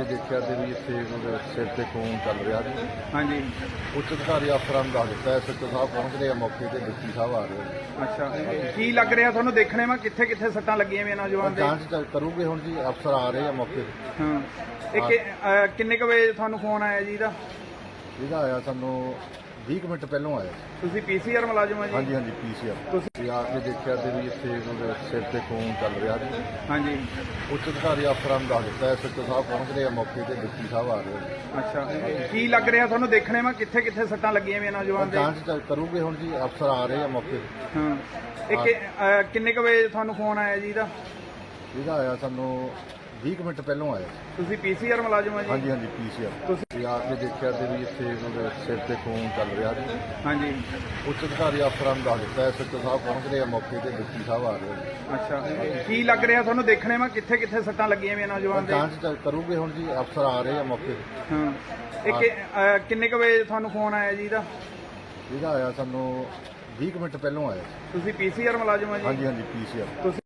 ਕੇ ਦੇਖਿਆ ਤੇ ਵੀ ਇੱਥੇ ਉਹਦੇ ਸਿਰ ਤੇ ਖੂਨ ਚੱਲ ਰਿਹਾ ਸੀ ਹਾਂਜੀ। ਉੱਚ ਅਧਿਕਾਰੀ ਅਫਸਰਾਂ ਨੂੰ ਦੱਸ ਦਿੱਤਾ ਐਸਐਚਓ ਸਾਹਿਬ ਪਹੁੰਚ ਰਹੇ ਆ ਮੌਕੇ ਤੇ ਡਿਪਟੀ ਸਾਹਿਬ ਆ ਰਹੇ ਆ। ਅੱਛਾ ਕੀ ਲੱਗ ਰਿਹਾ ਤੁਹਾਨੂੰ ਦੇਖਣੇ ਮੈਂ? ਕਿੱਥੇ ਕਿੱਥੇ ਸੱਟਾਂ ਲੱਗੀਆਂ ਵੀ ਨੌਜਵਾਨ ਦੇ? ਜਾਂਚ ਕਰੂਗੇ ਹੁਣ ਜੀ ਅਫਸਰ ਆ ਰਹੇ ਆ ਮੌਕੇ ਤੇ। ਹਾਂ। ਇਹ ਕਿ- ਅਹ ਕਿੰਨੇ ਕੁ ਵਜੇ ਤੁਹਾਨੂੰ ਫੋਨ ਆਇਆ ਜੀ ਇਹਦਾ? ਇਹਦਾ ਆਇਆ ਸਾਨੂੰ 20 ਕੁ ਮਿੰਟ ਪਹਿਲਾਂ ਆਇਆ ਤੁਸੀਂ ਪੀਸੀਆਰ ਮੁਲਾਜ਼ਮ ਆ ਜੀ? ਹਾਂਜੀ ਹਾਂਜੀ ਪੀਸੀਆਰ ਤੁਸੀਂ ਆ ਕੇ ਦੇਖਿਆ ਤੇ ਵੀ ਇੱਥੇ ਉਹਦੇ ਸਿਰ ਤੇ ਖੂਨ ਚੱਲ ਰਿਹਾ ਸੀ। ਹਾਂਜੀ। ਉੱਚ ਅਧਿਕਾਰੀ ਅਫਸਰਾਂ ਨੂੰ ਦੱਸ ਦਿੱਤਾ ਐਸਐਚਓ ਸਾਹਿਬ ਪਹੁੰਚ ਰਹੇ ਆ ਮੌਕੇ ਤੇ ਡਿਪਟੀ ਸਾਹਿਬ ਆ ਰਹੇ ਆ। ਅੱਛਾ। ਕੀ ਲੱਗ ਰਿਹਾ ਤੁਹਾਨੂੰ ਦੇਖਣੇ ਮੈਂ? ਕਿੱਥੇ ਕਿੱਥੇ ਸੱਟਾਂ ਲੱਗੀਆਂ ਵੀ ਨੌਜਵਾਨ ਦੇ? ਜਾਂਚ ਚ- ਕਰੂਗੇ ਹੁਣ ਜੀ ਅਫਸਰ ਆ ਰਹੇ ਆ ਮੌਕੇ ਤੇ। ਹਾਂ। ਇਹ ਕਿ- ਅਹ ਕਿੰਨੇ ਕੁ ਵਜੇ ਤੁਹਾਨੂੰ ਫੋਨ ਆਇਆ ਜੀ ਇਹਦਾ? ਇਹਦਾ ਆਇਆ ਸਾਨੂੰ 20 ਕੁ ਮਿੰਟ ਪਹਿਲਾਂ ਆਇਆ ਤੁਸੀਂ ਪੀਸੀਆਰ ਮੁਲਾਜ਼ਮ ਆ ਜੀ? ਹਾਂਜੀ ਹਾਂਜੀ ਪੀਸੀਆਰ ਤੁਸੀਂ ਆ ਕੇ ਦੇਖਿਆ ਤੇ ਵੀ ਇੱਥੇ ਉਹਦੇ ਸਿਰ ਤੇ ਖੂਨ ਚੱਲ ਰਿਹਾ ਸੀ ਹਾਂਜੀ। ਉੱਚ ਅਧਿਕਾਰੀ ਅਫਸਰਾਂ ਨੂੰ ਦੱਸ ਦਿੱਤਾ ਐਸਐਚਓ ਸਾਹਿਬ ਪਹੁੰਚ ਰਹੇ ਆ ਮੌਕੇ ਤੇ ਡਿਪਟੀ ਸਾਹਿਬ ਆ ਰਹੇ ਅੱਛਾ। ਕੀ ਲੱਗ ਰਿਹਾ ਤੁਹਾਨੂੰ ਦੇਖਣੇ ਮੈਂ? ਕਿੱਥੇ ਕਿੱਥੇ ਸੱਟਾਂ ਲੱਗੀਆਂ ਵੀ ਨੌਜਵਾਨ ਦੇ? ਜਾਂਚ ਕਰੂਗੇ ਹੁਣ ਜੀ ਅਫਸਰ ਆ ਰਹੇ ਆ ਮੌਕੇ ਤੇ। ਹਾਂ। ਇਹ ਕਿ- ਅਹ ਕਿੰਨੇ ਕੁ ਵਜੇ ਤੁਹਾਨੂੰ ਫੋਨ ਆਇਆ ਜੀ ਇਹਦਾ? ਇਹਦਾ ਆਇਆ ਸਾਨੂੰ 20 ਕੁ ਮਿੰਟ ਪਹਿਲਾਂ ਆਇਆ ਤੁਸੀਂ ਪੀਸੀਆਰ ਮੁਲਾਜ਼ਮ ਆ ਜੀ? ਹਾਂਜੀ ਹਾਂਜੀ ਪੀਸੀਆਰ ਤੁਸੀਂ